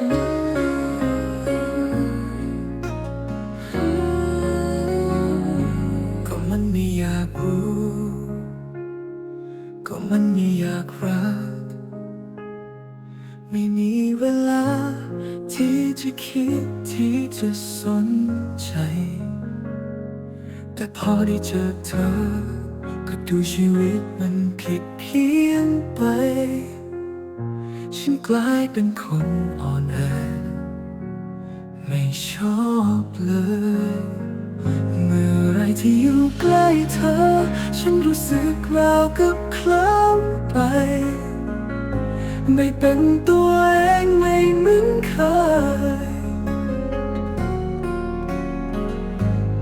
ก็มันไม่อยากรู้ ก็มันไม่อยากรัก ไม่มีเวลา ที่จะคิดที่จะสนใจ แต่พอได้เจอเธอ ก็ดูชีวิตมันผิดเพี้ยนไป ฉันกลายเป็นคนอ่อนแอ ไม่ชอบเลย เมื่อไรที่อยู่ใกล้เธอ ฉันรู้สึกราวกับเคลิ้มไป ไม่เป็นตัวเองไม่เหมือนเคย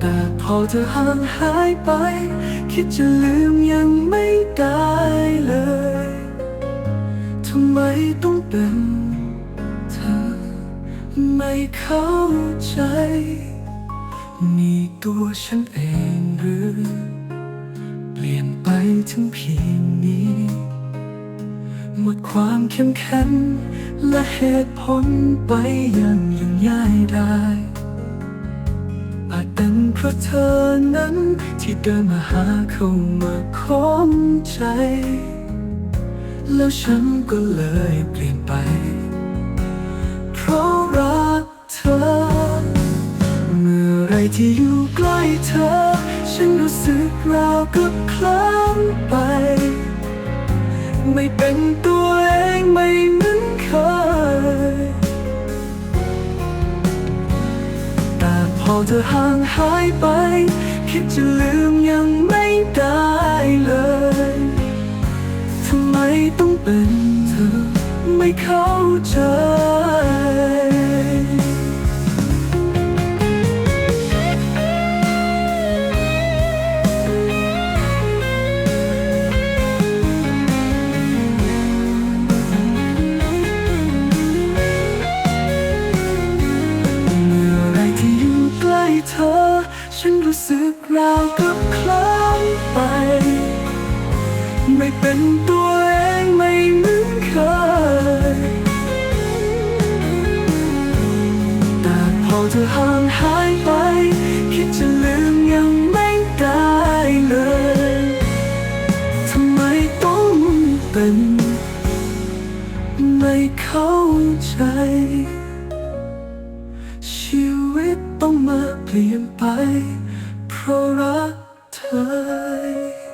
แต่พอเธอห่างหายไป คิดจะลืมยังไม่ได้ เป็นเธอ ไม่เข้าใจมีตัวฉันเองหรือ เปลี่ยนไปถึงเพียงนี้ หมดความเข้มแข็งและเหตุผลไปอย่างยังง่ายได้อาจเป็นเพราะเธอนั้นที่เดินมาหาเข้ามาค้อมใจ แล้วฉันก็เลยเปลี่ยนไป เพราะรักเธอ เมื่อไรที่อยู่ใกล้เธอ ฉันรู้สึกราวกับคลิ้มไป ไม่เป็นตัวเองไม่เหมือนเคย แต่พอเธอห่างหายไป คิดจะลืมยังไม่ได้เลย ไม่เข้าใจเมื่อไรที่อยู่ใกล้เธอ ฉันรู้สึกราวกับคล้างไป ไม่เป็นตัวเองไม่เหมือนเคย แต่พอเธอห่างหายไป คิดจะลืมยังไม่ได้เลย ทำไมต้องเป็น ไม่เข้าใจ ชีวิตต้องมาเปลี่ยนไป เพราะรักเธอ